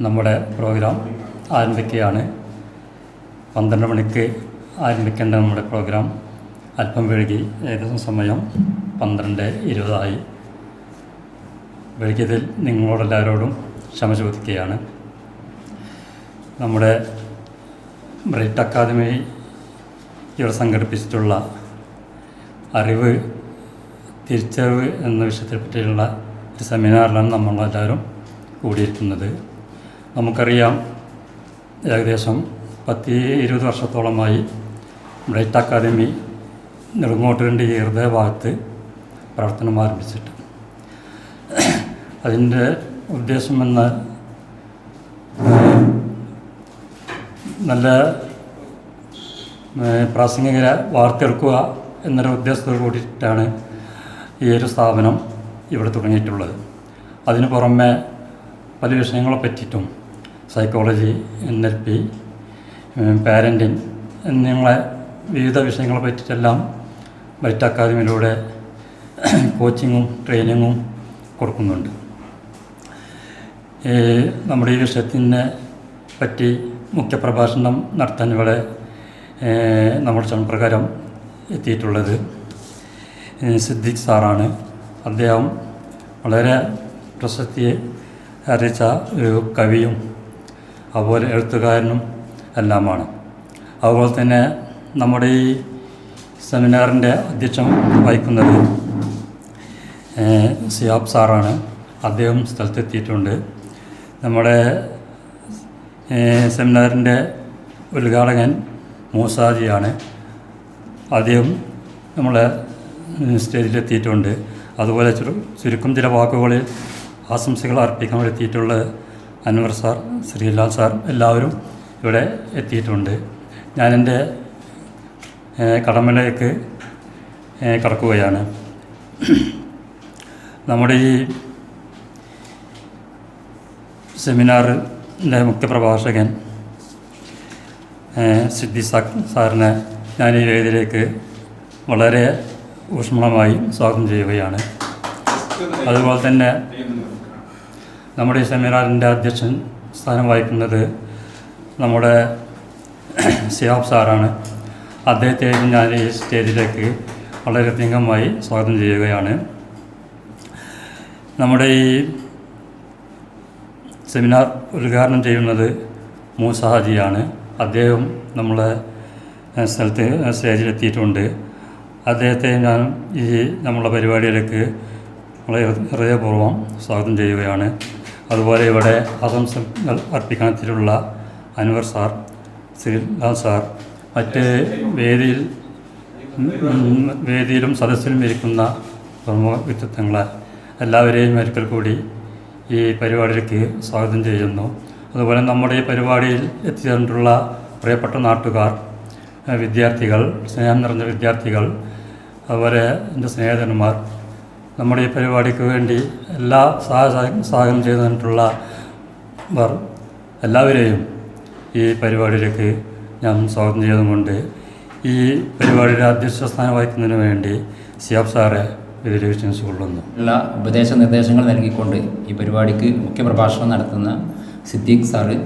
നമ്മുടെ പ്രോഗ്രാം ആരംഭിക്കുകയാണ്. പന്ത്രണ്ട് മണിക്ക് ആരംഭിക്കേണ്ട നമ്മുടെ പ്രോഗ്രാം. അല്പം വൈകി ഏകദേശം സമയം പന്ത്രണ്ട് ഇരുപതായി. വൈകിയതിൽ നിങ്ങളോടെല്ലാവരോടും ക്ഷമ ചോദിക്കുകയാണ്. നമ്മുടെ ബ്രൈറ്റ് അക്കാദമി ഇവിടെ സംഘടിപ്പിച്ചിട്ടുള്ള അറിവ് തിരിച്ചറിവ് എന്ന വിഷയത്തെ പറ്റിയുള്ള ഒരു സെമിനാറിലാണ് നമ്മളെല്ലാവരും കൂടിയിരിക്കുന്നത്. നമുക്കറിയാം ഏകദേശം പത്തി ഇരുപത് വർഷത്തോളമായി ബ്രൈറ്റ് അക്കാദമി നെടുങ്ങോട്ടുകണ്ടി ഈ ഹൃദയഭാഗത്ത് പ്രവർത്തനം ആരംഭിച്ചിട്ട്. അതിന്റെ ഉദ്ദേശം എന്ന നല്ല പ്രാസംഗിക വാർത്തെടുക്കുക എന്നൊരു ഉദ്ദേശത്തോടു കൂടിയിട്ടാണ് ഈ ഒരു സ്ഥാപനം ഇവിടെ തുടങ്ങിയിട്ടുള്ളത്. അതിന് പുറമെ പല വിഷയങ്ങളെ പറ്റിയിട്ടും psychology N L P parenting എന്നിങ്ങനെ വിവിധ വിഷയങ്ങളെ പറ്റിയിട്ടെല്ലാം ബൈറ്റ് അക്കാദമിയിലൂടെ കോച്ചിങ്ങും ട്രെയിനിങ്ങും കൊടുക്കുന്നുണ്ട്. നമ്മുടെ ഈ വിഷയത്തിനെ പറ്റി മുഖ്യ പ്രഭാഷണം നടത്താൻ ഇവിടെ നമ്മുടെ ക്ഷണപ്രകാരം എത്തിയിട്ടുള്ളത് സിദ്ദിഖ് സാറാണ്. അദ്ദേഹം വളരെ പ്രശസ്തി അറിയിച്ച ഒരു കവിയും അതുപോലെ എഴുത്തുകാരനും എല്ലാമാണ്. അതുപോലെ തന്നെ നമ്മുടെ ഈ സെമിനാറിന്റെ അധ്യക്ഷം വഹിക്കുന്നത് സിയാബ് സാറാണ്. അദ്ദേഹം സ്ഥലത്തെത്തിയിട്ടുണ്ട്. നമ്മുടെ സെമിനാറിന്റെ ഉദ്ഘാടകൻ മൂസാജിയാണ്. അദ്ദേഹം നമ്മളെ സ്റ്റേജിലെത്തിയിട്ടുണ്ട്. അതുപോലെ ചുരു ചുരുക്കം ചില വാക്കുകളിൽ ആശംസകൾ അർപ്പിക്കാൻ എത്തിയിട്ടുള്ള അൻവർ സാർ ശ്രീലാൽ സാർ എല്ലാവരും ഇവിടെ എത്തിയിട്ടുണ്ട്. ഞാനെന്റെ കടമയിലേക്ക് കടക്കുകയാണ്. നമ്മുടെ ഈ സെമിനാറിന്റെ മുഖ്യപ്രഭാഷകൻ പ്രഭാഷകൻ സിദ്ധി സാ- സാറിനെ ഞാൻ ഈ വേദിയിലേക്ക് വളരെ ഊഷ്മളമായി സ്വാഗതം ചെയ്യുകയാണ്. അതുപോലെ തന്നെ നമ്മുടെ ഈ സെമിനാറിന്റെ അധ്യക്ഷൻ സ്ഥാനം വഹിക്കുന്നത് നമ്മുടെ സിയാബ് സാറാണ്. അദ്ദേഹത്തെ ഞാൻ ഈ സ്റ്റേജിലേക്ക് വളരെ അധികമായി സ്വാഗതം ചെയ്യുകയാണ്. നമ്മുടെ ഈ സെമിനാർ ഉദ്ഘാടനം ചെയ്യുന്നത് മൂസാജിയാണ് അദ്ദേഹം നമ്മളെ സ്ഥലത്ത് സ്റ്റേജിലെത്തിയിട്ടുണ്ട്. അദ്ദേഹത്തെ ഞാൻ ഈ നമ്മളെ പരിപാടിയിലേക്ക് വളരെ ഹൃദയപൂർവം സ്വാഗതം ചെയ്യുകയാണ്. അതുപോലെ ഇവിടെ ആശംസകൾ അർപ്പിക്കാനത്തിലുള്ള അൻവർ സാർ ശ്രീലാൽ സാർ മറ്റ് വേദിയിൽ വേദിയിലും സദസ്സിലും ഇരിക്കുന്ന പ്രമുഖ വ്യക്തിത്വങ്ങളെ എല്ലാവരെയും ഒരിക്കൽ കൂടി ഈ പരിപാടിയിലേക്ക് സ്വാഗതം ചെയ്യുന്നു. അതുപോലെ നമ്മുടെ ഈ പരിപാടിയിൽ എത്തിച്ചേർന്നിട്ടുള്ള പ്രിയപ്പെട്ട നാട്ടുകാർ വിദ്യാർത്ഥികൾ സ്നേഹം നിറഞ്ഞ വിദ്യാർത്ഥികൾ അതുപോലെ എന്റെ സ്നേഹിതന്മാർ നമ്മുടെ ഈ പരിപാടിക്ക് വേണ്ടി എല്ലാ സഹായ സഹായം ചെയ്തിട്ടുള്ള എല്ലാവരെയും ഈ പരിപാടിയിലേക്ക് ഞാൻ സ്വാഗതം ചെയ്തുകൊണ്ട് ഈ പരിപാടിയുടെ അധ്യക്ഷ സ്ഥാനം വഹിക്കുന്നതിന് വേണ്ടി സിയാബ് സാറെ വിദ്യാഭ്യാസ കൊള്ളുന്നു. എല്ലാ ഉപദേശ നിർദ്ദേശങ്ങൾ നൽകിക്കൊണ്ട് ഈ പരിപാടിക്ക് മുഖ്യ പ്രഭാഷണം നടത്തുന്ന സിദ്ദീഖ് സാറ്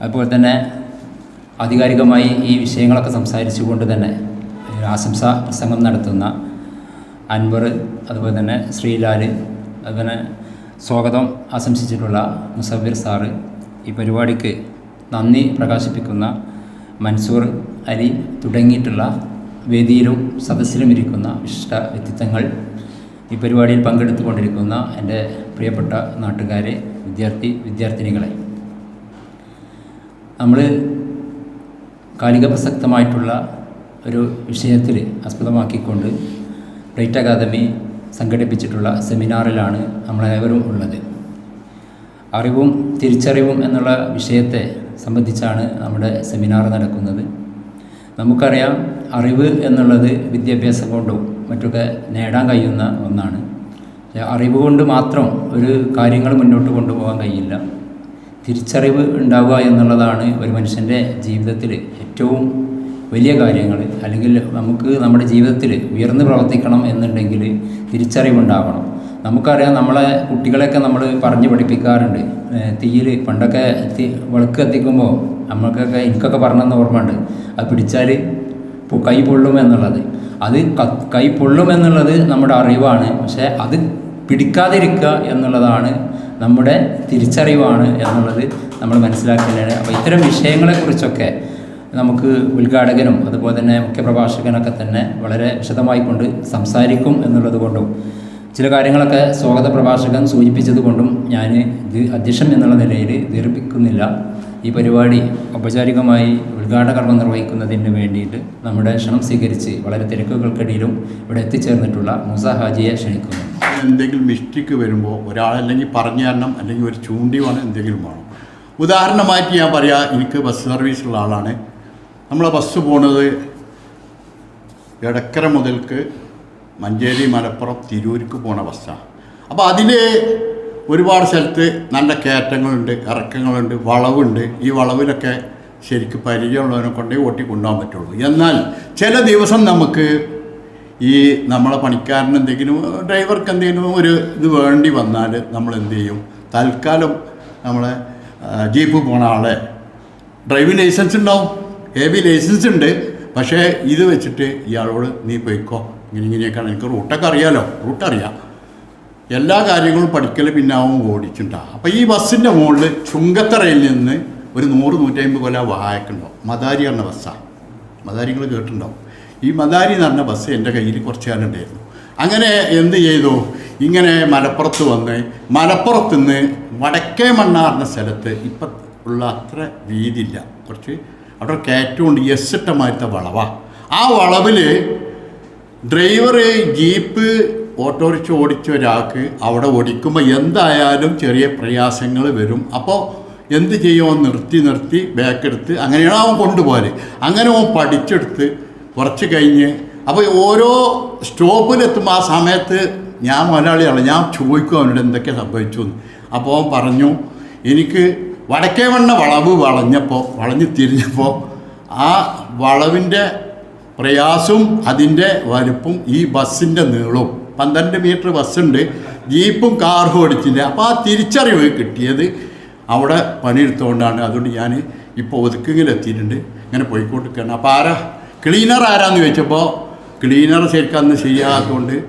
അതുപോലെ തന്നെ ആധികാരികമായി ഈ വിഷയങ്ങളൊക്കെ സംസാരിച്ചുകൊണ്ട് തന്നെ ആശംസാ പ്രസംഗം നടത്തുന്ന അൻവർ അതുപോലെ തന്നെ ശ്രീലാൽ അതുപോലെ സ്വാഗതം ആശംസിച്ചിട്ടുള്ള മുസഫിർ സാറ് ഈ പരിപാടിക്ക് നന്ദി പ്രകാശിപ്പിക്കുന്ന മൻസൂർ അലി തുടങ്ങിയിട്ടുള്ള വേദിയിലും സദസ്സിലും ഇരിക്കുന്ന വിശിഷ്ട വ്യക്തിത്വങ്ങൾ ഈ പരിപാടിയിൽ പങ്കെടുത്തുകൊണ്ടിരിക്കുന്ന എന്റെ പ്രിയപ്പെട്ട നാട്ടുകാരെ വിദ്യാർത്ഥി വിദ്യാർത്ഥിനികളെ. നമ്മൾ കാലിക പ്രസക്തമായിട്ടുള്ള ഒരു വിഷയത്തിൽ ആസ്പദമാക്കിക്കൊണ്ട് ബ്രൈറ്റ് അക്കാദമി സംഘടിപ്പിച്ചിട്ടുള്ള സെമിനാറിലാണ് നമ്മളേവരും ഉള്ളത്. അറിവും തിരിച്ചറിവും എന്നുള്ള വിഷയത്തെ സംബന്ധിച്ചാണ് നമ്മുടെ സെമിനാർ നടക്കുന്നത്. നമുക്കറിയാം അറിവ് എന്നുള്ളത് വിദ്യാഭ്യാസം കൊണ്ടും മറ്റൊക്കെ നേടാൻ കഴിയുന്ന ഒന്നാണ്. അറിവ് കൊണ്ട് മാത്രം ഒരു കാര്യങ്ങൾ മുന്നോട്ട് കൊണ്ടുപോകാൻ കഴിയില്ല. തിരിച്ചറിവ് ഉണ്ടാവുക എന്നുള്ളതാണ് ഒരു മനുഷ്യന്റെ ജീവിതത്തിൽ ഏറ്റവും വലിയ കാര്യങ്ങൾ അല്ലെങ്കിൽ നമുക്ക് നമ്മുടെ ജീവിതത്തിൽ ഉയർന്നു പ്രവർത്തിക്കണം എന്നുണ്ടെങ്കിൽ തിരിച്ചറിവുണ്ടാകണം നമുക്കറിയാം നമ്മളെ കുട്ടികളെയൊക്കെ നമ്മൾ പറഞ്ഞു പഠിപ്പിക്കാറുണ്ട്. തീയിൽ പണ്ടൊക്കെ വിളക്ക് കത്തിക്കുമ്പോൾ നമ്മൾക്കൊക്കെ എനിക്കൊക്കെ പറഞ്ഞെന്ന് ഓർമ്മയുണ്ട്. അത് പിടിച്ചാൽ കൈ പൊള്ളും എന്നുള്ളത്. അത് കൈ പൊള്ളും എന്നുള്ളത് നമ്മുടെ അറിവാണ്. പക്ഷേ അത് പിടിക്കാതിരിക്കുക എന്നുള്ളതാണ് നമ്മുടെ തിരിച്ചറിവാണ് എന്നുള്ളത് നമ്മൾ മനസ്സിലാക്കേണ്ടത് അപ്പോൾ ഇത്തരം വിഷയങ്ങളെക്കുറിച്ചൊക്കെ നമുക്ക് ഉദ്ഘാടകനും അതുപോലെ തന്നെ മുഖ്യപ്രഭാഷകനൊക്കെ തന്നെ വളരെ വിശദമായി കൊണ്ട് സംസാരിക്കും എന്നുള്ളത് കൊണ്ടും ചില കാര്യങ്ങളൊക്കെ സ്വാഗത പ്രഭാഷകൻ സൂചിപ്പിച്ചതുകൊണ്ടും ഞാൻ അധ്യക്ഷൻ എന്നുള്ള നിലയിൽ ദീർഘിപ്പിക്കുന്നില്ല ഈ പരിപാടി ഔപചാരികമായി ഉദ്ഘാടന കർമ്മം നിർവഹിക്കുന്നതിന് വേണ്ടിയിട്ട് നമ്മുടെ ക്ഷണം സ്വീകരിച്ച് വളരെ തിരക്കുകൾക്കിടയിലും ഇവിടെ എത്തിച്ചേർന്നിട്ടുള്ള മൂസ ഹാജിയെ ക്ഷണിക്കുന്നു. എന്തെങ്കിലും മിസ്റ്റേക്ക് വരുമ്പോൾ ഒരാളല്ലെങ്കിൽ പറഞ്ഞു തരണം അല്ലെങ്കിൽ ഒരു ചൂണ്ടി വേണം എന്തെങ്കിലും വേണം. ഉദാഹരണമായിട്ട് ഞാൻ പറയാം എനിക്ക് ബസ് സർവീസുള്ള ആളാണ്. നമ്മളെ ബസ് പോണത് എടക്കര മുതൽക്ക് മഞ്ചേരി മലപ്പുറം തിരൂർക്ക് പോണ ബസ്സാണ് അപ്പോൾ അതിൽ ഒരുപാട് സ്ഥലത്ത് നല്ല കയറ്റങ്ങളുണ്ട് ഇറക്കങ്ങളുണ്ട് വളവുണ്ട്. ഈ വളവിലൊക്കെ ശരിക്ക് പരിചയമുള്ളവനെ കൊണ്ടേ ഓട്ടി കൊണ്ടുപോകാൻ പറ്റുള്ളൂ. എന്നാൽ ചില ദിവസം നമുക്ക് ഈ നമ്മളെ പണിക്കാരന് എന്തെങ്കിലും ഡ്രൈവർക്ക് എന്തെങ്കിലും ഒരു ഇത് വേണ്ടി വന്നാൽ നമ്മൾ എന്ത് ചെയ്യും? തൽക്കാലം നമ്മളെ ജീപ്പ് പോണ ആളെ ഡ്രൈവിംഗ് ലൈസൻസ് ഉണ്ടാവും. ബി ലൈസൻസ് ഉണ്ട്. പക്ഷേ ഇത് വെച്ചിട്ട് ഇയാളോട് നീ പോയിക്കോ. ഇങ്ങനെ ഇങ്ങനെയൊക്കെയാണ്. എനിക്ക് റൂട്ടൊക്കെ അറിയാലോ. റൂട്ട് അറിയാം. എല്ലാ കാര്യങ്ങളും പഠിക്കൽ പിന്നെ അവൻ ഓടിച്ചിട്ടുണ്ടാകും അപ്പോൾ ഈ ബസ്സിന്റെ മുകളിൽ ചുങ്കത്തറയിൽ നിന്ന് ഒരു നൂറ് നൂറ്റമ്പത് കൊല്ലം വായക്കുണ്ടാവും മദാരി പറഞ്ഞ ബസ്സാണ് മദാരികൾ കേട്ടിട്ടുണ്ടാവും. ഈ മദാരി എന്ന് പറഞ്ഞ ബസ് എന്റെ കയ്യിൽ കുറച്ച് കാലം ഉണ്ടായിരുന്നു. അങ്ങനെ എന്ത് ചെയ്തു? ഇങ്ങനെ മലപ്പുറത്ത് വന്ന് മലപ്പുറത്ത് നിന്ന് വടക്കേ മണ്ണാറിന്റെ സ്ഥലത്ത് ഇപ്പം ഉള്ള അത്ര വീതിയില്ല. കുറച്ച് അവിടെ കയറ്റമുണ്ട് എസ് ഇട്ട മാറ്റ വളവാണ് ആ വളവിൽ ഡ്രൈവർ ജീപ്പ് ഓട്ടോറിക്ഷ ഓടിച്ച ഒരാൾക്ക് അവിടെ ഓടിക്കുമ്പോൾ എന്തായാലും ചെറിയ പ്രയാസങ്ങൾ വരും. അപ്പോൾ എന്ത് ചെയ്യുമോ നിർത്തി നിർത്തി ബാക്കെടുത്ത് അങ്ങനെയാണ് അവൻ കൊണ്ടുപോകൽ. അങ്ങനെ അവൻ പഠിച്ചെടുത്ത് കുറച്ച് കഴിഞ്ഞ് അപ്പോൾ ഓരോ സ്റ്റോപ്പിലെത്തുമ്പോൾ ആ സമയത്ത് ഞാൻ മലയാളിയാണ്. ഞാൻ ചോദിക്കും അവനോട് എന്തൊക്കെ സംഭവിച്ചു അപ്പോൾ അവൻ പറഞ്ഞു എനിക്ക് വടക്കേ വണ്ണ വളവ് വളഞ്ഞപ്പോൾ വളഞ്ഞ് തിരിഞ്ഞപ്പോൾ ആ വളവിന്റെ പ്രയാസവും അതിന്റെ വലുപ്പും ഈ ബസ്സിന്റെ നീളവും. പന്ത്രണ്ട് മീറ്റർ ബസ്സുണ്ട്. ജീപ്പും കാറും ഓടിച്ചില്ല. അപ്പോൾ ആ തിരിച്ചറിവ് കിട്ടിയത് അവിടെ പണിയെടുത്തുകൊണ്ടാണ് അതുകൊണ്ട് ഞാൻ ഇപ്പോൾ ഒതുക്കിങ്ങിലെത്തിയിട്ടുണ്ട്. ഇങ്ങനെ പോയിക്കൊണ്ടിരിക്കുകയാണ്. അപ്പോൾ ആരാ? ക്ലീനർ ആരാന്ന് ചോദിച്ചപ്പോൾ ക്ലീനർ ശരിക്കും അന്ന്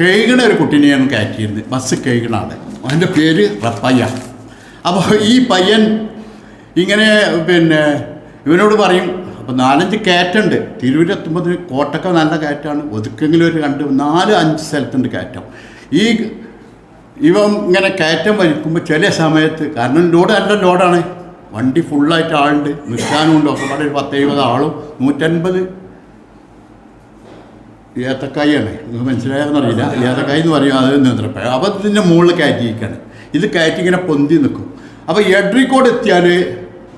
കേൾക്കണ ഒരു കുട്ടീനെയാണ് കയറ്റിയിരുന്നത്. ബസ് കേൾക്കണ ആളെ അവന്റെ പേര് റപ്പയ്യ അപ്പോൾ ഈ പയ്യൻ ഇങ്ങനെ പിന്നെ ഇവനോട് പറയും അപ്പോൾ നാലഞ്ച് കയറ്റുണ്ട്. തിരുവനന്തപുരത്തുമ്പോൾ കോട്ടക്ക നല്ല കയറ്റമാണ് ഒതുക്കെങ്കിലും ഒരു രണ്ട് നാല് അഞ്ച് സ്ഥലത്തുണ്ട് കയറ്റം. ഈ ഇവൻ ഇങ്ങനെ കയറ്റം വലിക്കുമ്പോൾ ചില സമയത്ത് കാരണം ലോഡ് നല്ല ലോഡാണ്. വണ്ടി ഫുള്ളായിട്ട് ആളുണ്ട്. നിൽക്കാനും ഉണ്ട്. ഒക്കെ പാടെ ഒരു പത്ത് എഴുപത് ആളും. നൂറ്റൻപത് ഏത്തക്കായാണ്. നിങ്ങൾക്ക് മനസ്സിലായെന്നറിയില്ല ഏത്തക്കായ എന്ന് പറയും. അത് നേന്ത്രപ്പഴം അപ്പോൾ ഇതിന്റെ മുകളിൽ കയറ്റിയിരിക്കുകയാണ് ഇത് കയറ്റി ഇങ്ങനെ പൊന്തി നിൽക്കും. അപ്പോൾ എഡ്രിക്കോട് എത്തിയാൽ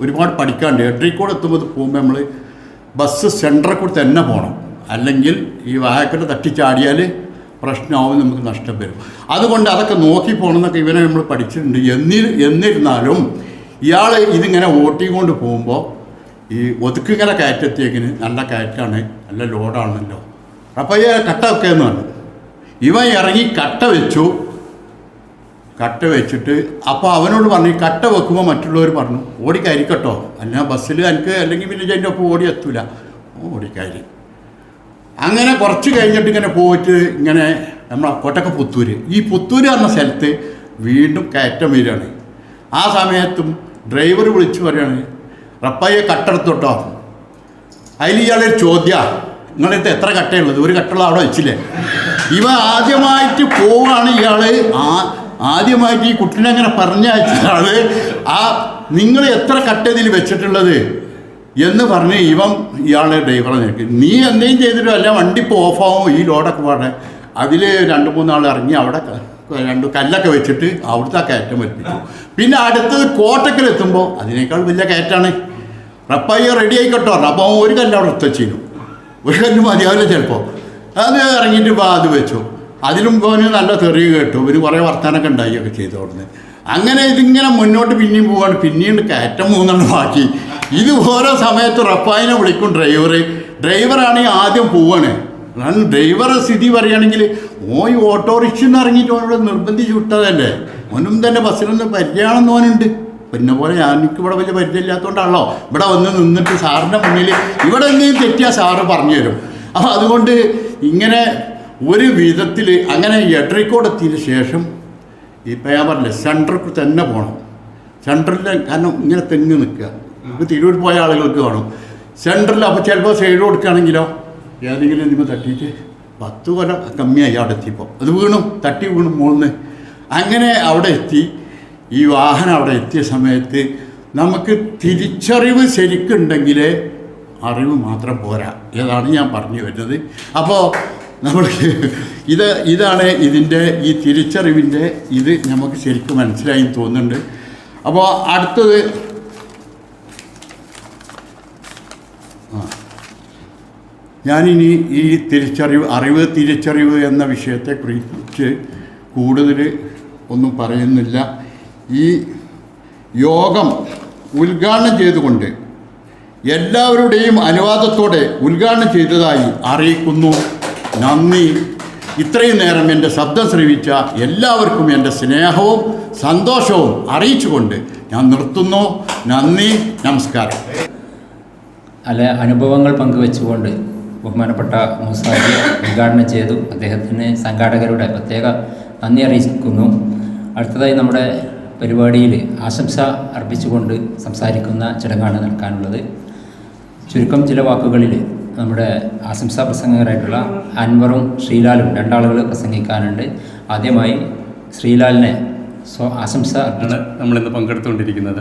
ഒരുപാട് പഠിക്കാണ്ട് എഡ്രിക്കോട് എത്തുമ്പോൾ പോകുമ്പോൾ നമ്മൾ ബസ് സെന്ററിൽ കൂടി തന്നെ പോകണം അല്ലെങ്കിൽ ഈ വാഹക്കട്ട് തട്ടിച്ചാടിയാൽ പ്രശ്നമാവും നമുക്ക് നഷ്ടം വരും. അതുകൊണ്ട് അതൊക്കെ നോക്കി പോകണമെന്നൊക്കെ ഇവനെ നമ്മൾ പഠിച്ചിട്ടുണ്ട്. എന്നി എന്നിരുന്നാലും ഇയാൾ ഇതിങ്ങനെ ഓട്ടിക്കൊണ്ട് പോകുമ്പോൾ ഈ ഒതുക്കിങ്ങനെ കയറ്റെത്തിയേക്കിന് നല്ല കയറ്റാണ് നല്ല ലോഡാണല്ലോ അപ്പോൾ ഈ കട്ട വെക്കുകയെന്ന് പറഞ്ഞു. ഇവൻ ഇറങ്ങി കട്ട വെച്ചു. കട്ട വെച്ചിട്ട് അപ്പോൾ അവനോട് പറഞ്ഞു കട്ട വെക്കുമ്പോൾ മറ്റുള്ളവർ പറഞ്ഞു ഓടിക്കരിക്കട്ടോ അല്ല ബസ്സിൽ എനിക്ക് അല്ലെങ്കിൽ പിന്നെ എന്റെ ഒപ്പം ഓടി എത്തൂല. ഓടിക്കയറി അങ്ങനെ കുറച്ച് കഴിഞ്ഞിട്ട് ഇങ്ങനെ പോയിട്ട് ഇങ്ങനെ നമ്മളെ കോട്ടക്ക പുത്തൂര്. ഈ പുത്തൂര് പറഞ്ഞ സ്ഥലത്ത് വീണ്ടും കയറ്റം വരികയാണ്. ആ സമയത്തും ഡ്രൈവർ വിളിച്ച് പറയുകയാണ് റപ്പയ്യെ കട്ടെടുത്തോട്ടോ അതിൽ ഇയാളൊരു ചോദ്യ നിങ്ങളടുത്ത് എത്ര കട്ടയുള്ളത്? ഒരു കട്ടുള്ള അവിടെ വെച്ചില്ലേ? ഇവ ആദ്യമായിട്ട് പോവാണ് ഇയാൾ ആ ആദ്യമായിട്ട് ഈ കുട്ടീനെ അങ്ങനെ പറഞ്ഞയച്ചാണ് ആ നിങ്ങൾ എത്ര കട്ടതിൽ വെച്ചിട്ടുള്ളത്? എന്ന് പറഞ്ഞ് ഇവൻ ഇയാളെ ഡ്രൈവറെ നോക്കി നീ എന്തെങ്കിലും ചെയ്തിട്ടും അല്ല വണ്ടി ഇപ്പോൾ ഓഫാവും ഈ ലോഡൊക്കെ പാടെ അതിൽ രണ്ട് മൂന്നാൾ ഇറങ്ങി അവിടെ രണ്ട് കല്ലൊക്കെ വെച്ചിട്ട് അവിടുത്തെ കയറ്റം പറ്റിച്ചു പിന്നെ അടുത്തത് കോട്ടക്കലെത്തുമ്പോൾ അതിനേക്കാൾ വലിയ കയറ്റാണ്. റപ്പായി റെഡി ആയിക്കോട്ടോ. അവൻ ഒരു കല്ല് അവിടെ എത്തിച്ചിരുന്നു ഒരു കല്ല് മതിയാവില്ല ചിലപ്പോൾ അത് ഇറങ്ങിയിട്ട് ഇപ്പോൾ അത് വെച്ചു. അതിലും പോന് നല്ല തെറി കേട്ടു. ഇവർ കുറേ വർത്തമാനമൊക്കെ ഉണ്ടായിയൊക്കെ ചെയ്തു കൊടുത്ത് അങ്ങനെ ഇതിങ്ങനെ മുന്നോട്ട് പിന്നെയും പോവാണ്. പിന്നീട് കയറ്റം മൂന്നെണ്ണം ബാക്കി. ഇത് ഓരോ സമയത്ത് റഫായിനെ വിളിക്കും ഡ്രൈവർ ഡ്രൈവറാണെങ്കിൽ ആദ്യം പോവാണ്. കാരണം ഡ്രൈവറെ സ്ഥിതി പറയുകയാണെങ്കിൽ ഈ ഓട്ടോറിക്ഷ നിന്ന് ഇറങ്ങിയിട്ട് ഓനോട് നിർബന്ധിച്ച് വിട്ടതല്ലേ ഓനും തന്നെ ബസ്സിലൊന്ന് പരിചയമാണെന്ന് ഓനുണ്ട്. പിന്നെ പോലെ എനിക്ക് ഇവിടെ വലിയ പരിചയമില്ലാത്തതുകൊണ്ടാണല്ലോ ഇവിടെ വന്ന് നിന്നിട്ട് സാറിന്റെ മുന്നിൽ ഇവിടെ എന്തെങ്കിലും തെറ്റിയാൽ സാറ് പറഞ്ഞു തരും. അപ്പോൾ അതുകൊണ്ട് ഇങ്ങനെ ഒരു വിധത്തിൽ അങ്ങനെ എട്ടരക്കോട് എത്തിയതിന് ശേഷം ഇപ്പം ഞാൻ പറഞ്ഞില്ലേ സെന്ററിൽ തന്നെ പോകണം സെന്ററിൽ കാരണം ഇങ്ങനെ തെങ്ങ് നിൽക്കുക. ഇപ്പം തിരൂർ പോയ ആളുകൾക്ക് കാണും. സെന്ററിൽ അപ്പോൾ ചിലപ്പോൾ സൈഡ് കൊടുക്കുകയാണെങ്കിലോ ഏതെങ്കിലും എന്തെങ്കിലും തട്ടിയിട്ട് പത്ത് കൊല്ലം കമ്മിയായി അവിടെ എത്തിയപ്പോൾ അത് വീണു തട്ടി വീണു മൂന്ന്. അങ്ങനെ അവിടെ എത്തി. ഈ വാഹനം അവിടെ എത്തിയ സമയത്ത് നമുക്ക് തിരിച്ചറിവ് ശരിക്കുണ്ടെങ്കിലേ അറിവ് മാത്രം പോരാ. ഏതാണ് ഞാൻ പറഞ്ഞു വരുന്നത്. അപ്പോൾ നമ്മൾ ഇത് ഇതാണ് ഇതിന്റെ ഈ തിരിച്ചറിവിന്റെ ഇത് നമുക്ക് ശരിക്കും മനസ്സിലായി തോന്നുന്നുണ്ട്. അപ്പോൾ അടുത്തത് ഞാനിനി ഈ തിരിച്ചറിവ് അറിവ് തിരിച്ചറിവ് എന്ന വിഷയത്തെക്കുറിച്ച് കൂടുതൽ ഒന്നും പറയുന്നില്ല. ഈ യോഗം ഉദ്ഘാടനം ചെയ്തുകൊണ്ട് എല്ലാവരുടെയും അനുവാദത്തോടെ ഉദ്ഘാടനം ചെയ്തതായി അറിയിക്കുന്നു. നന്ദി. ഇത്രയും നേരം എന്റെ ശബ്ദം ശ്രമിച്ച എല്ലാവർക്കും എന്റെ സ്നേഹവും സന്തോഷവും അറിയിച്ചുകൊണ്ട് ഞാൻ നിർത്തുന്നു. നന്ദി. നമസ്കാരം. അല്ല അനുഭവങ്ങൾ പങ്കുവെച്ചുകൊണ്ട് ബഹുമാനപ്പെട്ട മൂസാജി ഉദ്ഘാടനം ചെയ്തു. അദ്ദേഹത്തിന് സംഘാടകരുടെ പ്രത്യേക നന്ദി അറിയിക്കുന്നു. അടുത്തതായി നമ്മുടെ പരിപാടിയിൽ ആശംസ അർപ്പിച്ചുകൊണ്ട് സംസാരിക്കുന്ന ചടങ്ങാണ് നടക്കാനുള്ളത്. ചുരുക്കം ചില വാക്കുകളിൽ നമ്മുടെ ആശംസാ പ്രസംഗകരായിട്ടുള്ള അൻവറും ശ്രീലാലും രണ്ടാളുകൾ പ്രസംഗിക്കാനുണ്ട്. ആദ്യമായി ശ്രീലാലിനെ സ്വ ആശംസ നമ്മളിന്ന് പങ്കെടുത്തുകൊണ്ടിരിക്കുന്നത്.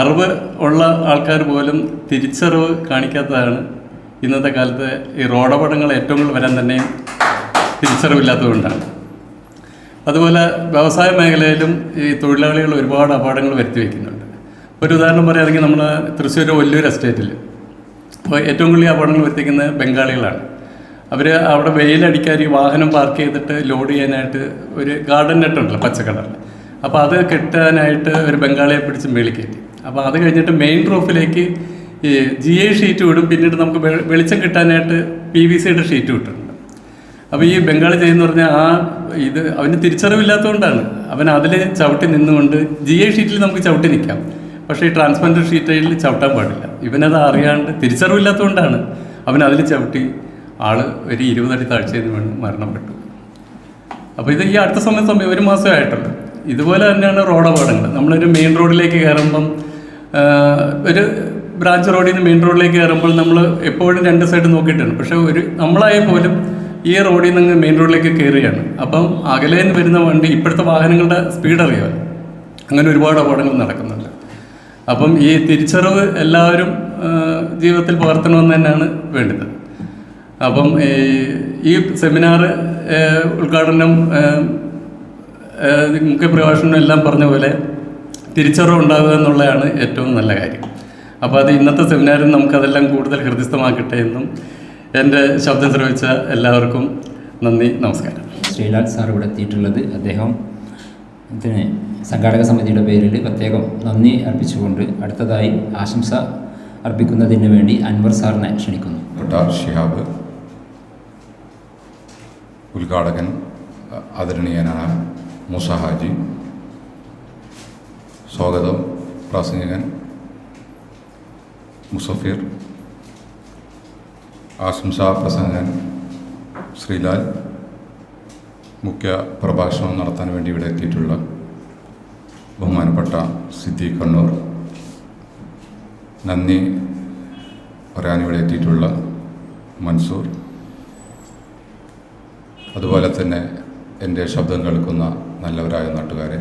അറിവ് ഉള്ള ആൾക്കാർ പോലും തിരിച്ചറിവ് കാണിക്കാത്തതാണ് ഇന്നത്തെ കാലത്ത് ഈ റോഡപടങ്ങൾ ഏറ്റവും കൂടുതൽ വരാൻ തന്നെ തിരിച്ചറിവില്ലാത്തതുകൊണ്ടാണ്. അതുപോലെ വ്യവസായ മേഖലയിലും ഈ തൊഴിലാളികൾ ഒരുപാട് അപകടങ്ങൾ വരുത്തി വയ്ക്കുന്നുണ്ട് ഒരു ഉദാഹരണം പറയുകയാണെങ്കിൽ നമ്മൾ തൃശ്ശൂർ വലിയൊരു എസ്റ്റേറ്റിൽ അപ്പോൾ ഏറ്റവും കൂടുതൽ അപകടങ്ങൾ വരുത്തിക്കുന്നത് ബംഗാളികളാണ്. അവർ അവിടെ വെയിലടിക്കാൻ ഈ വാഹനം പാർക്ക് ചെയ്തിട്ട് ലോഡ് ചെയ്യാനായിട്ട് ഒരു ഗാർഡൻ നെറ്റ് ഉണ്ടല്ലോ അപ്പോൾ അത് കെട്ടാനായിട്ട് ഒരു ബംഗാളിയെ പിടിച്ച് മേളിൽ കയറ്റി. അപ്പോൾ അത് കഴിഞ്ഞിട്ട് മെയിൻ റൂഫിലേക്ക് ഈ ജി ഐ ഷീറ്റ് വിടും പിന്നീട് നമുക്ക് വെളിച്ചം കിട്ടാനായിട്ട് പി വി സിയുടെ ഷീറ്റ് വിട്ടിട്ടുണ്ട് അപ്പോൾ ഈ ബംഗാളി ചെയ്യുന്ന പറഞ്ഞാൽ ആ ഇത് അവന് തിരിച്ചറിവില്ലാത്തതുകൊണ്ടാണ്. അവൻ അതിൽ ചവിട്ടി നിന്നുകൊണ്ട് ജി ഐ ഷീറ്റിൽ നമുക്ക് ചവിട്ടി നിൽക്കാം. പക്ഷേ ഈ ട്രാൻസ്പെറന്റ് ഷീറ്റയിൽ ചവിട്ടാൻ പാടില്ല. ഇവനത് അറിയാണ്ട് തിരിച്ചറിവില്ലാത്തതുകൊണ്ടാണ് അവൻ അതിൽ ചവിട്ടി ആൾ ഒരു ഇരുപതടി താഴ്ചയിൽ നിന്ന് വീണ് മരണപ്പെട്ടു. അപ്പോൾ ഇത് ഈ അടുത്ത സമയം സമയം ഒരു മാസമേ ആയിട്ടുണ്ട് ഇതുപോലെ തന്നെയാണ് റോഡ് അപകടങ്ങൾ നമ്മളൊരു മെയിൻ റോഡിലേക്ക് കയറുമ്പം ഒരു ബ്രാഞ്ച് റോഡിൽ നിന്ന് മെയിൻ റോഡിലേക്ക് കയറുമ്പോൾ നമ്മൾ എപ്പോഴും രണ്ട് സൈഡ് നോക്കിയിട്ടാണ്. പക്ഷേ ഒരു നമ്മളായ പോലും ഈ റോഡിൽ നിന്ന് മെയിൻ റോഡിലേക്ക് കയറുകയാണ്. അപ്പം അകലെ നിന്ന് വരുന്ന വണ്ടി ഇപ്പോഴത്തെ വാഹനങ്ങളുടെ സ്പീഡ് അറിയാമല്ലോ അങ്ങനെ ഒരുപാട് അപകടങ്ങൾ നടക്കുന്നുണ്ട്. അപ്പം ഈ തിരിച്ചറിവ് എല്ലാവരും ജീവിതത്തിൽ പകർത്തണമെന്ന് തന്നെയാണ് വേണ്ടത്. അപ്പം ഈ സെമിനാർ ഉദ്ഘാടനം മുഖ്യ പ്രഭാഷണം മുഖ്യപ്രഭാഷണം എല്ലാം പറഞ്ഞ പോലെ തിരിച്ചറിവ് ഉണ്ടാകുക എന്നുള്ളതാണ് ഏറ്റവും നല്ല കാര്യം. അപ്പോൾ അത് ഇന്നത്തെ സെമിനാറിൽ നമുക്കതെല്ലാം കൂടുതൽ ഹൃദയസ്ഥമാക്കട്ടെ എന്നും എന്റെ ശബ്ദം ശ്രമിച്ച എല്ലാവർക്കും നന്ദി നമസ്കാരം. ശ്രീലാൽ സാർ ഇവിടെ എത്തിയിട്ടുള്ളത്. അദ്ദേഹം സംഘാടക സമിതിയുടെ പേരിൽ പ്രത്യേകം നന്ദി അർപ്പിച്ചുകൊണ്ട് അടുത്തതായി ആശംസ അർപ്പിക്കുന്നതിന് വേണ്ടി അൻവർ സാറിനെ ക്ഷണിക്കുന്നു. ഷിഹാബ് ഉദ്ഘാടകൻ ആദരണീയനായ മൂസ ഹാജി സ്വാഗതം പ്രാസംഗികൻ മുസഫീർ ആശംസാ പ്രസംഗൻ ശ്രീലാൽ മുഖ്യ പ്രഭാഷണം നടത്താൻ വേണ്ടി ഇവിടെ എത്തിയിട്ടുള്ള ബഹുമാനപ്പെട്ട സിദ്ധി കണ്ണൂർ നന്ദി പറയാൻ ഇവിടെ എത്തിയിട്ടുള്ള മൻസൂർ. അതുപോലെ തന്നെ എന്റെ ശബ്ദം കേൾക്കുന്ന നല്ലവരായ നാട്ടുകാരെ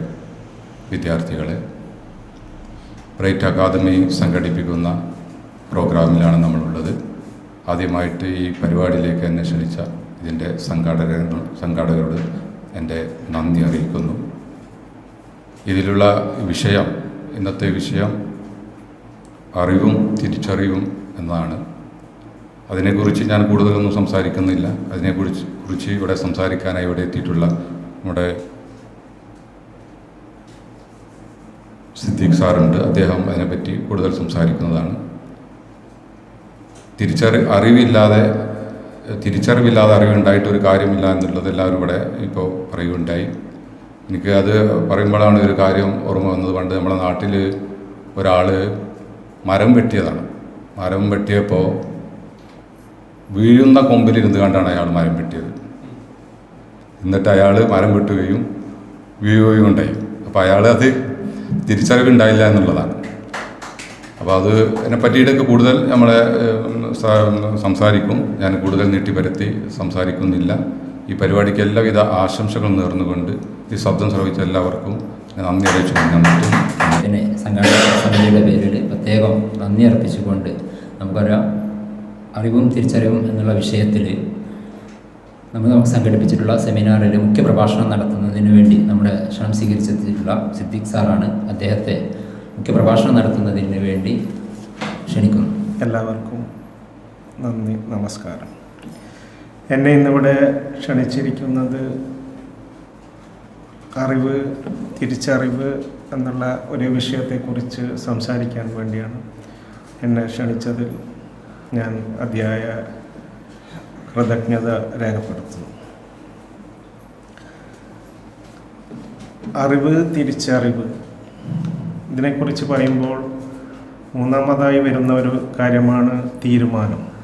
വിദ്യാർത്ഥികളെ ബ്രൈറ്റ് അക്കാദമി സംഘടിപ്പിക്കുന്ന പ്രോഗ്രാമിലാണ് നമ്മളുള്ളത്. ആദ്യമായിട്ട് ഈ പരിപാടിയിലേക്ക് എന്നെ ക്ഷണിച്ച ഇതിന്റെ സംഘാടകരോട് സംഘാടകരോട് എന്റെ നന്ദി അറിയിക്കുന്നു. ഇതിലുള്ള വിഷയം ഇന്നത്തെ വിഷയം അറിവും തിരിച്ചറിവും എന്നാണ്. അതിനെക്കുറിച്ച് ഞാൻ കൂടുതലൊന്നും സംസാരിക്കുന്നില്ല. അതിനെക്കുറിച്ച് കുറിച്ച് ഇവിടെ സംസാരിക്കാനായി ഇവിടെ എത്തിയിട്ടുള്ള നമ്മുടെ സിദ്ദീഖ് സാറുണ്ട്. അദ്ദേഹം അതിനെപ്പറ്റി കൂടുതൽ സംസാരിക്കുന്നതാണ്. തിരിച്ചറി അറിവില്ലാതെ തിരിച്ചറിവില്ലാതെ അറിവുണ്ടായിട്ട് ഒരു കാര്യമില്ല എന്നുള്ളത് എല്ലാവരും ഇവിടെ ഇപ്പോൾ പറയുകയുണ്ടായി. എനിക്ക് അത് പറയുമ്പോഴാണ് ഒരു കാര്യം ഓർമ്മ വന്നത്. പണ്ട് നമ്മുടെ നാട്ടിൽ ഒരാൾ മരം വെട്ടിയതാണ്. മരം വെട്ടിയപ്പോൾ വീഴുന്ന കൊമ്പിലിരുന്ന് കണ്ടാണ് അയാൾ മരം വെട്ടിയത്. എന്നിട്ട് അയാൾ മരം വെട്ടുകയും വീഴുകയും ഉണ്ടായി. അപ്പോൾ അയാൾ അത് തിരിച്ചറിവുണ്ടായില്ല എന്നുള്ളതാണ്. അപ്പോൾ അത് എന്നെ പറ്റിയിട്ടൊക്കെ കൂടുതൽ നമ്മളെ സംസാരിക്കും. ഞാൻ കൂടുതൽ നീട്ടി നീട്ടിപ്പരത്തി സംസാരിക്കുന്നില്ല. ഈ പരിപാടിക്ക് എല്ലാവിധ ആശംസകൾ നേർന്നുകൊണ്ട് ഈ ശബ്ദം ശ്രവിച്ച എല്ലാവർക്കും ഞാൻ നന്ദി നിർത്തുന്നു പിന്നെ സംഘാടക സമിതിയുടെ പേരിൽ പ്രത്യേകം നന്ദി അർപ്പിച്ചുകൊണ്ട് നമുക്കറിയാം അറിവും തിരിച്ചറിവും എന്നുള്ള വിഷയത്തിൽ നമ്മൾ നമുക്ക് സംഘടിപ്പിച്ചിട്ടുള്ള സെമിനാറിൽ മുഖ്യ പ്രഭാഷണം നടത്തുന്നതിന് വേണ്ടി നമ്മുടെ ക്ഷണം സ്വീകരിച്ചെത്തിയിട്ടുള്ള സിദ്ദിഖ് സാറാണ് അദ്ദേഹത്തെ മുഖ്യ പ്രഭാഷണം നടത്തുന്നതിന് വേണ്ടി ക്ഷണിക്കുന്നു. എല്ലാവർക്കും നന്ദി നമസ്കാരം. എന്നെ ഇന്നിവിടെ ക്ഷണിച്ചിരിക്കുന്നത് അറിവ് തിരിച്ചറിവ് എന്നുള്ള ഒരു വിഷയത്തെക്കുറിച്ച് സംസാരിക്കാൻ വേണ്ടിയാണ്. എന്നെ ക്ഷണിച്ചതിൽ ഞാൻ അതിയായ കൃതജ്ഞത രേഖപ്പെടുത്തുന്നു. അറിവ് തിരിച്ചറിവ് ഇതിനെക്കുറിച്ച് പറയുമ്പോൾ മൂന്നാമതായി വരുന്ന ഒരു കാര്യമാണ് തീരുമാനം.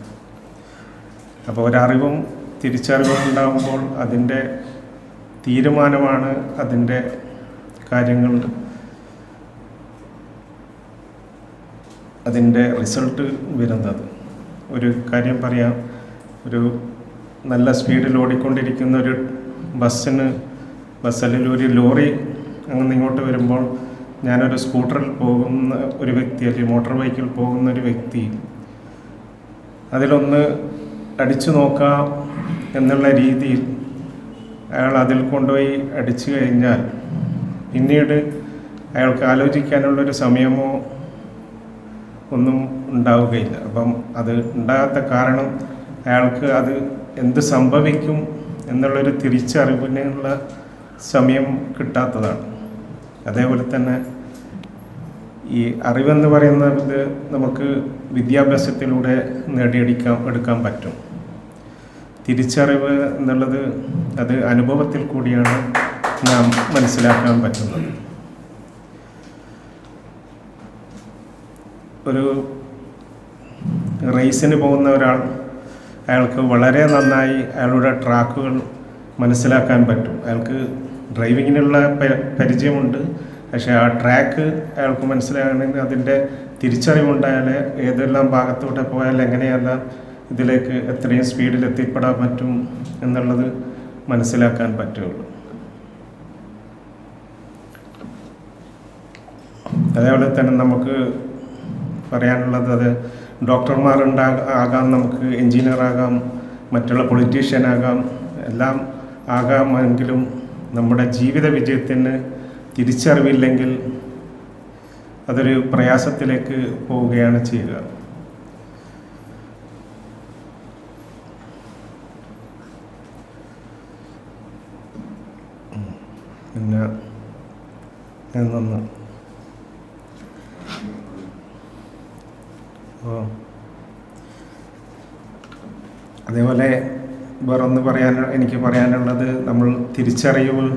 അപ്പോൾ ഒരറിവും തിരിച്ചറിവും ഉണ്ടാകുമ്പോൾ അതിന്റെ തീരുമാനമാണ് അതിന്റെ കാര്യങ്ങൾ. അതിന്റെ റിസൾട്ട് വരുന്നത്. ഒരു കാര്യം പറയാം. ഒരു നല്ല സ്പീഡിൽ ഓടിക്കൊണ്ടിരിക്കുന്ന ഒരു ബസ്സിന് ബസ് അല്ലെങ്കിൽ ഒരു ലോറി അങ്ങനെ ഇങ്ങോട്ട് വരുമ്പോൾ ഞാനൊരു സ്കൂട്ടറിൽ പോകുന്ന ഒരു വ്യക്തി അല്ലെങ്കിൽ മോട്ടോർ ബൈക്കിൽ പോകുന്ന ഒരു വ്യക്തി അതിലൊന്ന് അടിച്ചു നോക്കാം എന്നുള്ള രീതിയിൽ അയാൾ അതിൽ കൊണ്ടുപോയി അടിച്ചു കഴിഞ്ഞാൽ പിന്നീട് അയാൾക്ക് ആലോചിക്കാനുള്ളൊരു സമയമോ ഒന്നും ഉണ്ടാവുകയില്ല. അപ്പം അത് ഉണ്ടാകാത്ത കാരണം അയാൾക്ക് അത് എന്ത് സംഭവിക്കും എന്നുള്ളൊരു തിരിച്ചറിവിനുള്ള സമയം കിട്ടാത്തതാണ്. അതേപോലെ തന്നെ ഈ അറിവെന്ന് പറയുന്നത് നമുക്ക് വിദ്യാഭ്യാസത്തിലൂടെ നേടിയെടുക്കാൻ എടുക്കാൻ പറ്റും. തിരിച്ചറിവ് എന്നുള്ളത് അത് അനുഭവത്തിൽ കൂടിയാണ് നാം മനസ്സിലാക്കാൻ പറ്റുന്നത്. ഒരു റേസിന് പോകുന്ന ഒരാൾ അയാൾക്ക് വളരെ നന്നായി അയാളുടെ ട്രാക്കുകൾ മനസ്സിലാക്കാൻ പറ്റും. അയാൾക്ക് ഡ്രൈവിങ്ങിനുള്ള പരിചയമുണ്ട്. പക്ഷേ ആ ട്രാക്ക് അയാൾക്ക് മനസ്സിലാകണമെങ്കിൽ അതിന്റെ തിരിച്ചറിവുണ്ടായാലേ ഏതെല്ലാം ഭാഗത്തൂടെ പോയാൽ എങ്ങനെയെല്ലാം ഇതിലേക്ക് എത്രയും സ്പീഡിൽ എത്തിപ്പെടാൻ പറ്റും എന്നുള്ളത് മനസ്സിലാക്കാൻ പറ്റുള്ളൂ അതേപോലെ തന്നെ നമുക്ക് പറയാനുള്ളത് അത് ഡോക്ടർമാർ ഉണ്ടാ ആകാം നമുക്ക് എൻജിനീയർ ആകാം മറ്റുള്ള പൊളിറ്റീഷ്യൻ ആകാം എല്ലാം ആകാമെങ്കിലും നമ്മുടെ ജീവിത വിജയത്തിന് തിരിച്ചറിവില്ലെങ്കിൽ അതൊരു പ്രയാസത്തിലേക്ക് പോവുകയാണ് ചെയ്യുക. പിന്നെ എന്നൊന്ന് ഓ അതേപോലെ വേറൊന്ന് പറയാൻ എനിക്ക് പറയാനുള്ളത് നമ്മൾ തിരിച്ചറിയുമ്പോൾ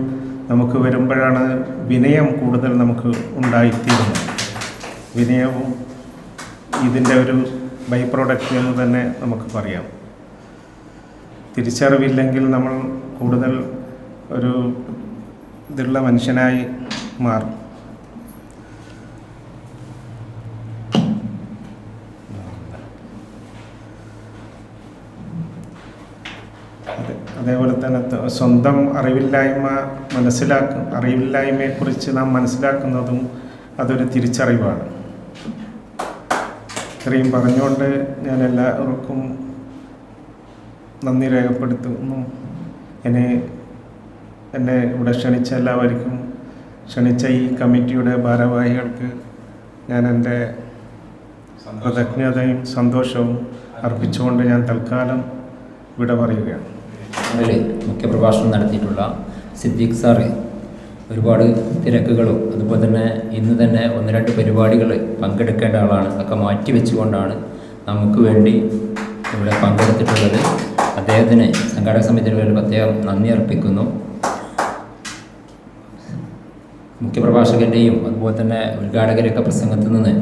നമുക്ക് വരുമ്പോഴാണ് വിനയം കൂടുതൽ നമുക്ക് ഉണ്ടായിത്തീരുന്നത്. വിനയവും ഇതിന്റെ ഒരു ബൈ പ്രോഡക്റ്റ് എന്ന് തന്നെ നമുക്ക് പറയാം. തിരിച്ചറിവില്ലെങ്കിൽ നമ്മൾ കൂടുതൽ ഒരു ഇതുള്ള മനുഷ്യനായി മാറും. അതെ അതേപോലെ തന്നെ സ്വന്തം അറിവില്ലായ്മ മനസ്സിലാക്കും അറിവില്ലായ്മയെക്കുറിച്ച് നാം മനസ്സിലാക്കുന്നതും അതൊരു തിരിച്ചറിവാണ്. ഇത്രയും പറഞ്ഞുകൊണ്ട് ഞാൻ എല്ലാവർക്കും നന്ദി രേഖപ്പെടുത്തുന്നു. എന്നെ എന്നെ ഇവിടെ ക്ഷണിച്ച എല്ലാവർക്കും ക്ഷണിച്ച ഈ കമ്മിറ്റിയുടെ ഭാരവാഹികൾക്ക് ഞാൻ എന്റെ കൃതജ്ഞതയും സന്തോഷവും അർപ്പിച്ചുകൊണ്ട് ഞാൻ തൽക്കാലം ഇവിടെ പറയുകയാണ്. അതിൽ മുഖ്യപ്രഭാഷണം നടത്തിയിട്ടുള്ള സിദ്ദീഖ് സാറ് ഒരുപാട് തിരക്കുകളും അതുപോലെ തന്നെ ഇന്ന് തന്നെ ഒന്ന് രണ്ട് പരിപാടികൾ പങ്കെടുക്കേണ്ട ആളാണ്. അതൊക്കെ മാറ്റി വെച്ചുകൊണ്ടാണ് നമുക്ക് വേണ്ടി ഇവിടെ പങ്കെടുത്തിട്ടുള്ളത്. അദ്ദേഹത്തിന് സംഘാടക സമിതിയുടെ പേരിൽ പ്രത്യേകം നന്ദി അർപ്പിക്കുന്നു. മുഖ്യപ്രഭാഷകന്റെയും അതുപോലെ തന്നെ ഉദ്ഘാടകരൊക്കെ പ്രസംഗത്തിൽ നിന്ന്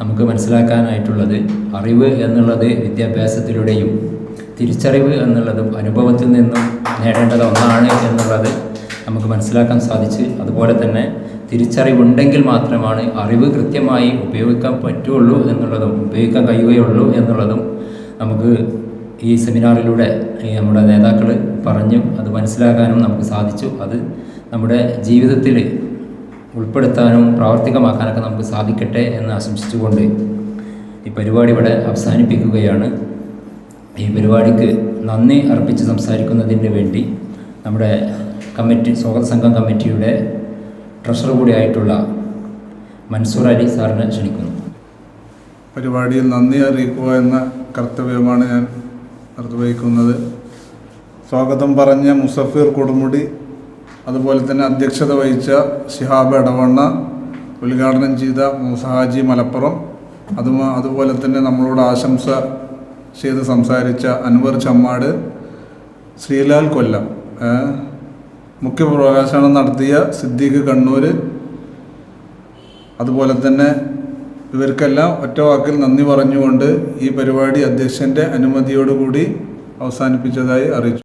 നമുക്ക് മനസ്സിലാക്കാനായിട്ടുള്ളത് അറിവ് എന്നുള്ളത് വിദ്യാഭ്യാസത്തിലൂടെയും തിരിച്ചറിവ് എന്നുള്ളതും അനുഭവത്തിൽ നിന്നും നേടേണ്ടത് ഒന്നാണ് എന്നുള്ളത് നമുക്ക് മനസ്സിലാക്കാൻ സാധിച്ച് അതുപോലെ തന്നെ തിരിച്ചറിവുണ്ടെങ്കിൽ മാത്രമാണ് അറിവ് കൃത്യമായി ഉപയോഗിക്കാൻ പറ്റുള്ളൂ എന്നുള്ളതും ഉപയോഗിക്കാൻ കഴിയുകയുള്ളൂ എന്നുള്ളതും നമുക്ക് ഈ സെമിനാറിലൂടെ നമ്മുടെ നേതാക്കൾ പറഞ്ഞു അത് മനസ്സിലാക്കാനും നമുക്ക് സാധിച്ചു. അത് നമ്മുടെ ജീവിതത്തിൽ ഉൾപ്പെടുത്താനും പ്രാവർത്തികമാക്കാനൊക്കെ നമുക്ക് സാധിക്കട്ടെ എന്ന് ആശംസിച്ചുകൊണ്ട് ഈ പരിപാടി ഇവിടെ അവസാനിപ്പിക്കുകയാണ്. ഈ പരിപാടിക്ക് നന്ദി അർപ്പിച്ച് സംസാരിക്കുന്നതിന് വേണ്ടി നമ്മുടെ കമ്മിറ്റി സ്വാഗത സംഘം കമ്മിറ്റിയുടെ ട്രഷറർ കൂടിയായിട്ടുള്ള മൻസൂർ അലി സാറിനെ ക്ഷണിക്കുന്നു. പരിപാടിയിൽ നന്ദി അറിയിക്കുക എന്ന കർത്തവ്യമാണ് ഞാൻ നിർവഹിക്കുന്നത്. സ്വാഗതം പറഞ്ഞ മുസഫീർ കൊടുമുടി അതുപോലെ തന്നെ അധ്യക്ഷത വഹിച്ച ശിഹാബ് എടവണ്ണ ഉദ്ഘാടനം ചെയ്ത മൂസഹാജി മലപ്പുറം അതുമാ അതുപോലെ തന്നെ നമ്മളോട് ആശംസ ചെയ്ത് സംസാരിച്ച അൻവർ ചമ്മാട് ശ്രീലാൽ കൊല്ലം മുഖ്യ മുഖ്യപ്രകാശനം നടത്തിയ സിദ്ദീഖ് കണ്ണൂർ അതുപോലെ തന്നെ ഇവർക്കെല്ലാം ഒറ്റ വാക്കിൽ നന്ദി പറഞ്ഞുകൊണ്ട് ഈ പരിപാടി അധ്യക്ഷന്റെ അനുമതിയോടുകൂടി അവസാനിപ്പിച്ചതായി അറിയിച്ചു.